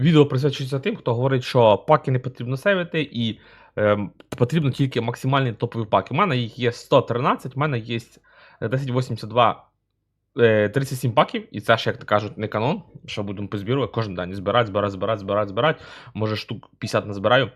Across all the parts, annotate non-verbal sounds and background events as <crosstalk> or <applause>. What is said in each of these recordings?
Відео присвячується тим, хто говорить, що паки не потрібно сейвити і ем, потрібно тільки максимальні топові паки. У мене їх є 113, у мене є 1082 е, 37 паків, і це ж, як то кажуть, не канон, що будемо позбірувати кожен день. Збирати, збирати, збирати, збирати, збирати. Може штук 50 назбираю.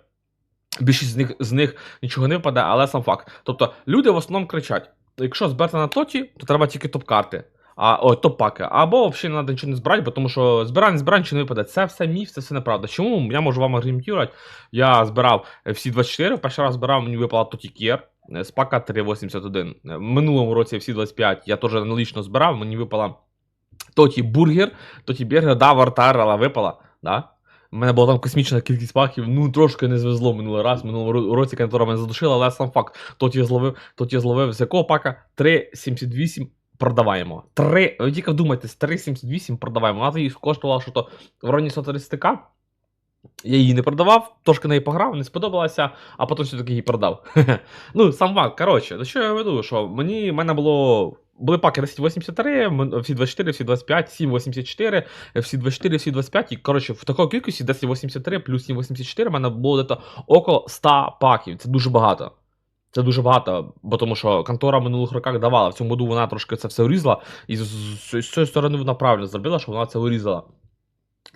Більшість з них, з них нічого не випаде, але сам факт. Тобто люди в основному кричать: якщо збирати на тоті, то треба тільки топ-карти. А, ой, топ-паки. Або взагалі не треба нічого не збирати, бо тому що збирання, збирання нічого не випаде. Це все міф, це все неправда. Чому? Я можу вам аргументувати. Я збирав всі 24, перший раз збирав, мені випала Тоті Кєр з пака 381. Е, В минулому році всі 25 я теж аналогічно збирав, мені випала Тоті Бургер, Тоті Бергер, да, вартарала випала. Да? У мене була там космічна кількість паків, ну трошки не звезло минулий раз. В минулому році контора мене задушила, але сам факт. Тоді я зловив, тоді я зловив з якого пака 3,78 продаваємо. 3, ви тільки вдумайтесь, 3,78 продаваємо. Вона тоді коштувала, що то в районі 130к. Я її не продавав, трошки неї пограв, не сподобалася, а потім все-таки її продав. <laughs> ну, сам факт, коротше, до що я веду, що мені, в мене було. Були паки 1083, м- всі 24, всі 25, 784, всі 24, всі 25. І коротше, в такій кількості 1083 плюс 784 в мене було десь около 100 паків. Це дуже багато. Це дуже багато, бо тому що контора в минулих роках давала. В цьому году вона трошки це все урізала, і з, з, з цієї сторони вона правильно зробила, що вона це урізала.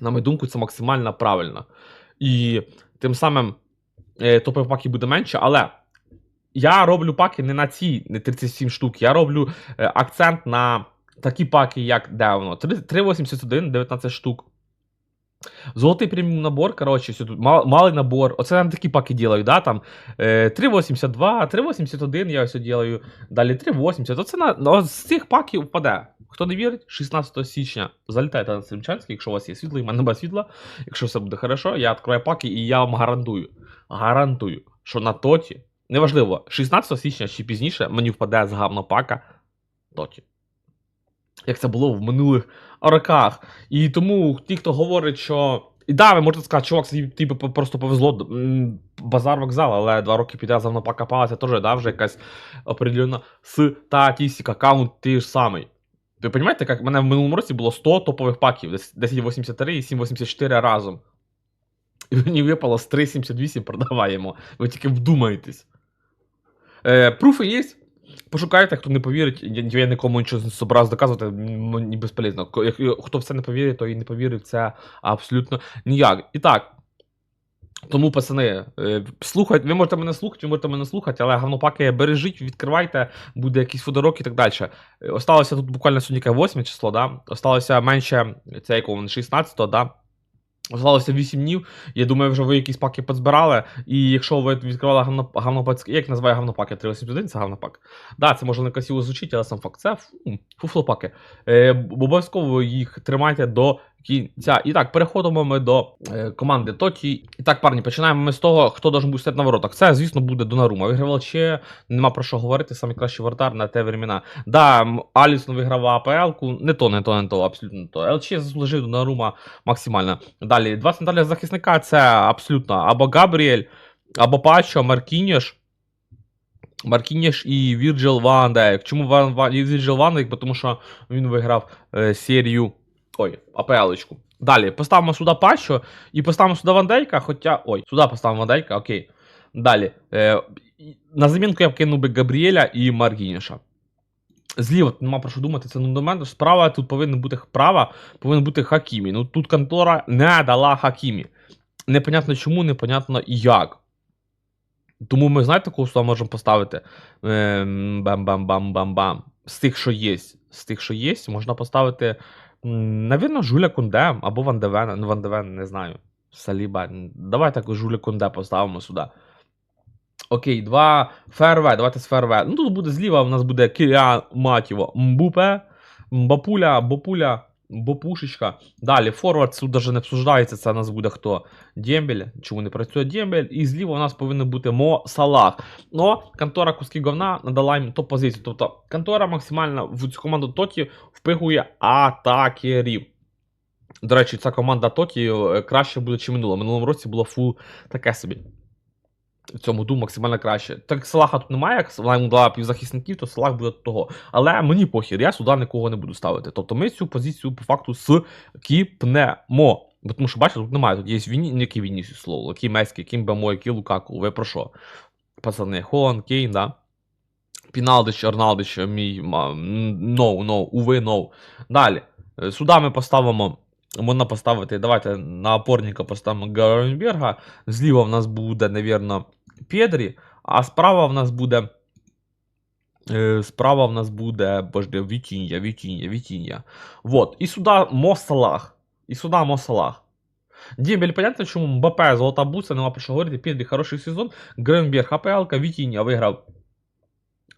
На мою думку, це максимально правильно. І тим самим е, топових паків буде менше, але я роблю паки не на ці не 37 штук. Я роблю е, акцент на такі паки, як де воно? 381, 19 штук. Золотий преміум набор, коротше, все тут мал- малий набор. Оце я на такі паки ділаю, да, там е, 382, 381 я ось ділаю, далі 380. Оце на, ну, з цих паків впаде. Хто не вірить, 16 січня залітайте на Стримчанський, якщо у вас є світло, і в мене немає світла. Якщо все буде хорошо, я відкриваю паки і я вам гарантую, гарантую, що на тоті, неважливо, 16 січня чи пізніше мені впаде з гавнопака тоті. Як це було в минулих роках. І тому ті, хто говорить, що. І да, ви можете сказати, чувак, тобі типу, просто повезло. Базар вокзал, але два роки підряд за мною покопалася теж, да, вже якась определена статистика, аккаунт той ж самий. Ви розумієте, як в мене в минулому році було 100 топових паків, 1083 і 784 разом. І мені випало з 378 продаваємо. Ви тільки вдумаєтесь. Е, пруфи є. Пошукайте, хто не повірить, я, нікому нічого собрав доказувати, мені безполезно. Хто в це не повірить, то і не повірив, це абсолютно ніяк. І так. Тому, пацани, е, слухайте, ви можете мене слухати, ви можете мене слухати, але гавнопаки бережіть, відкривайте, буде якийсь фотороки і так далі. Осталося тут буквально сьогодні 8 число, да? Осталося менше, це якого 16, да? Осталося 8 днів. Я думаю, вже ви якісь паки підзбирали. І якщо ви відкривали гавно, гавнопак, як називає гавнопаки? 381 це гавнопак. Да, це може не красиво звучить, але сам факт. Це фу, фуфлопаки. Е, обов'язково їх тримайте до кінця. І так, переходимо ми до е, команди Тоті. І так, парні, починаємо ми з того, хто должен бути стояти на воротах. Це, звісно, буде Донарума. Вигравав ще, нема про що говорити, самий кращий вратар на те времена. Да, Алісон вигравав АПЛ-ку, не то, не то, не то, абсолютно не то. ЛЧ заслужив Донарума максимально. Далі, два центральних захисника це абсолютно або Габріель, або Пачо, Маркініш. Маркініш і Вірджил Ван Дейк. Чому Ван, Ван, Вірджил Ван Дейк? Тому що він виграв е, серію. Ой, АПЛ-очку. Далі, поставимо сюди Пачо і поставимо сюди Ван Дейка, хоча. Ой, сюди поставимо Ван Дейка, окей. Далі. Е, на замінку я б кинув би Габріеля і Маркініша. Зліва нема про що думати, це нундомент. Справа тут повинен бути права, повинен бути Хакімі. Ну тут контора не дала Хакімі. Непонятно чому, непонятно як. Тому ми знаєте, кого сюди можемо поставити? Ем, Бам-бам-бам-бам-бам. З тих, що є. З тих, що є, можна поставити. Навірно, Жуля Кунде або Ван Девена. Ну, Ван Девен, не знаю. Саліба. М, Давай так Жуля Кунде поставимо сюди. Окей, два ФРВ, давайте з ФРВ. Ну тут буде зліва, у нас буде Кіліан Матіво Мбупе, Мбапуля, Бопуля, Бопушечка. Далі форвард тут навіть не обсуждається, це у нас буде хто? Дембель, чому не працює Дембель. І зліва у нас повинен бути Мо Салах. Ну, контора куски говна надала їм топ-позицію. Тобто контора максимально в цю команду Тоті впихує атакерів. До речі, ця команда Тоті е, краще буде, чи минуло. Минулому році було фул таке собі. В цьому ду максимально краще. Так Салаха тут немає, як вона йому дала півзахисників, то Салах буде того. Але мені похір, я сюди нікого не буду ставити. Тобто ми цю позицію по факту скіпнемо. Бо тому що, бачите, тут немає, тут є Віні, ну, який Вінісіус слово, який Мескі, який Бемо, який Лукаку, ви про що? Пацани, Хон, Кейн, да? Піналдич, Арналдич, мій, м, no, no, уви, no. Далі. Е, Сюди ми поставимо, можна поставити, давайте на опорника поставимо Гаренберга, зліва в нас буде, навірно, Педрі, а справа в нас буде. Е, Справа в нас буде, боже, Вітіння, Вітіння, Вітіння. Вот. І сюди Мо Салах. І сюди Мо Салах. Дембель, понятно, чому Мбаппе, Золота Буса, нема про що говорити, Педрі хороший сезон, Гренберг, АПЛ, Вітіння виграв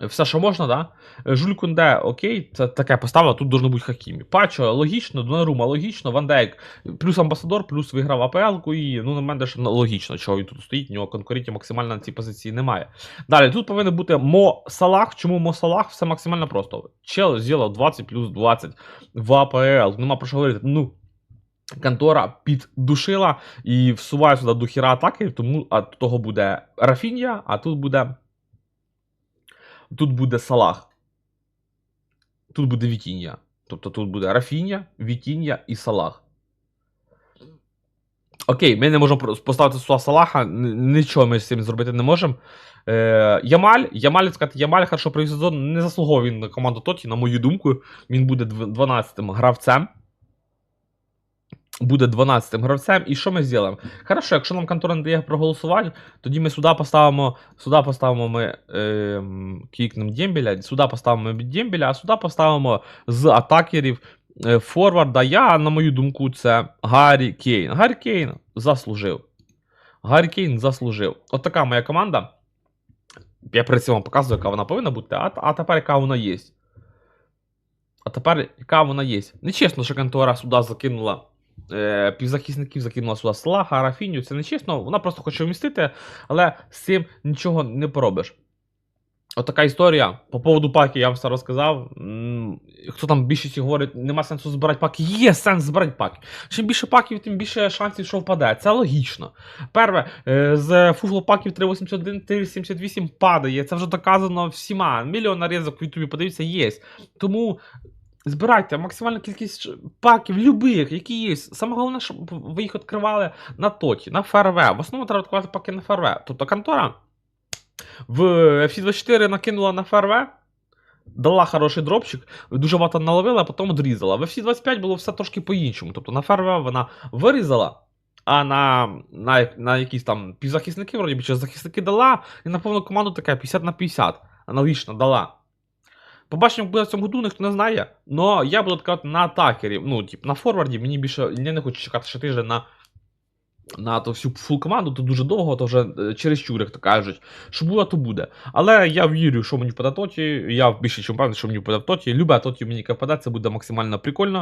все, що можна, да? Жуль Кунде, окей, це таке поставила, тут должно бути Хакімі. Пачо, логічно, Донарума, логічно, Ван Дейк, плюс амбасадор, плюс виграв АПЛ, і ну, на мене ж логічно, чого він тут стоїть, у нього конкурентів максимально на цій позиції немає. Далі, тут повинен бути Мо Салах. Чому Мо Салах? Все максимально просто. Чел зробив 20 плюс 20 в АПЛ. Нема про що говорити. Ну, контора піддушила і всуває сюди до хіра атаки, тому а того буде Рафінія, а тут буде. Тут буде Салах. Тут буде Вітіння. Тобто тут буде Рафіння, Вітіння і Салах. Окей, ми не можемо поставити сюди Салаха, нічого ми з цим зробити не можемо. Е, Ямаль, Ямаль, сказати, Ямаль хорошо провів сезон, не заслуговує він на команду Тоті, на мою думку. Він буде 12-м гравцем. Буде 12-м гравцем. І що ми зробимо? Хорошо, якщо нам контора не дає проголосувати, тоді ми сюди поставимо. Сюди поставимо ми е, кікнем Дембеля, сюди поставимо Дембеля, а сюди поставимо з атакерів е, форварда. Я, на мою думку, це Гаррі Кейн. Гаррі Кейн заслужив. Гаррі Кейн заслужив. От така моя команда. Я цим вам показую, яка вона повинна бути, а, а тепер яка вона є. А тепер яка вона є. Нечесно, що контора сюди закинула. Е, півзахисників закинула сюди Салаха, Рафіню. Це нечесно, вона просто хоче вмістити, але з цим нічого не поробиш. От історія. По поводу паки я вам все розказав. Хто там більшість говорить, нема сенсу збирати паки. Є сенс збирати паки. Чим більше паків, тим більше шансів, що впаде. Це логічно. Перше, е, з фуфло паків 381, 378 падає. Це вже доказано всіма. Мільйон нарізок в Ютубі, подивіться, є. Тому збирайте максимальну кількість паків, любих, які є. Саме головне, щоб ви їх відкривали на тоті, на ФРВ. В основному треба відкривати паки на ФРВ. Тобто контора в FC24 накинула на ФРВ, дала хороший дропчик, дуже багато наловила, а потім відрізала. В FC25 було все трошки по-іншому. Тобто на ФРВ вона вирізала. А на, на, на якісь там півзахисники, вроді чи захисники дала, і на повну команду така 50 на 50. Аналогічно дала. Побачимо, як буде в цьому году, ніхто не знає. Но я буду відкривати на атакері. Ну, тип, на форварді мені більше. Я не хочу чекати ще тиждень на. На ту всю фул команду, то дуже довго, то вже через чур, як то кажуть. Що буде, то буде. Але я вірю, що мені впаде тоті. Я більше чим певний, що мені впаде тоті. Любе тоті мені яке впаде, це буде максимально прикольно.